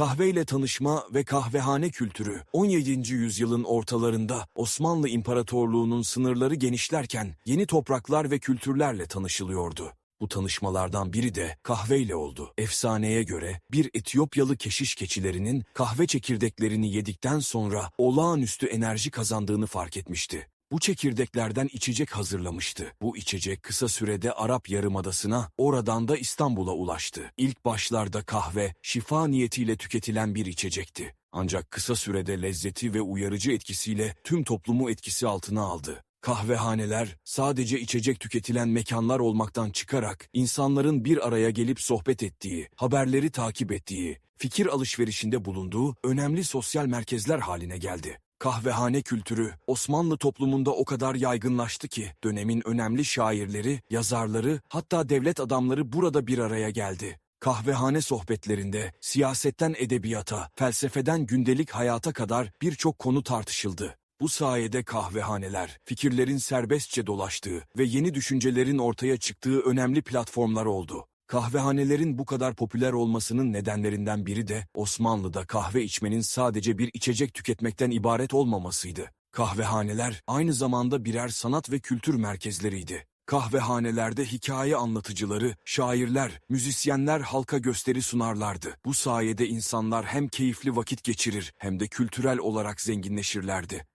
Kahveyle tanışma ve kahvehane kültürü 17. yüzyılın ortalarında Osmanlı İmparatorluğu'nun sınırları genişlerken yeni topraklar ve kültürlerle tanışılıyordu. Bu tanışmalardan biri de kahveyle oldu. Efsaneye göre bir Etiyopyalı keşiş keçilerinin kahve çekirdeklerini yedikten sonra olağanüstü enerji kazandığını fark etmişti. Bu çekirdeklerden içecek hazırlamıştı. Bu içecek kısa sürede Arap Yarımadası'na, oradan da İstanbul'a ulaştı. İlk başlarda kahve, şifa niyetiyle tüketilen bir içecekti. Ancak kısa sürede lezzeti ve uyarıcı etkisiyle tüm toplumu etkisi altına aldı. Kahvehaneler sadece içecek tüketilen mekanlar olmaktan çıkarak insanların bir araya gelip sohbet ettiği, haberleri takip ettiği, fikir alışverişinde bulunduğu önemli sosyal merkezler haline geldi. Kahvehane kültürü Osmanlı toplumunda o kadar yaygınlaştı ki dönemin önemli şairleri, yazarları hatta devlet adamları burada bir araya geldi. Kahvehane sohbetlerinde siyasetten edebiyata, felsefeden gündelik hayata kadar birçok konu tartışıldı. Bu sayede kahvehaneler, fikirlerin serbestçe dolaştığı ve yeni düşüncelerin ortaya çıktığı önemli platformlar oldu. Kahvehanelerin bu kadar popüler olmasının nedenlerinden biri de Osmanlı'da kahve içmenin sadece bir içecek tüketmekten ibaret olmamasıydı. Kahvehaneler aynı zamanda birer sanat ve kültür merkezleriydi. Kahvehanelerde hikaye anlatıcıları, şairler, müzisyenler halka gösteri sunarlardı. Bu sayede insanlar hem keyifli vakit geçirir hem de kültürel olarak zenginleşirlerdi.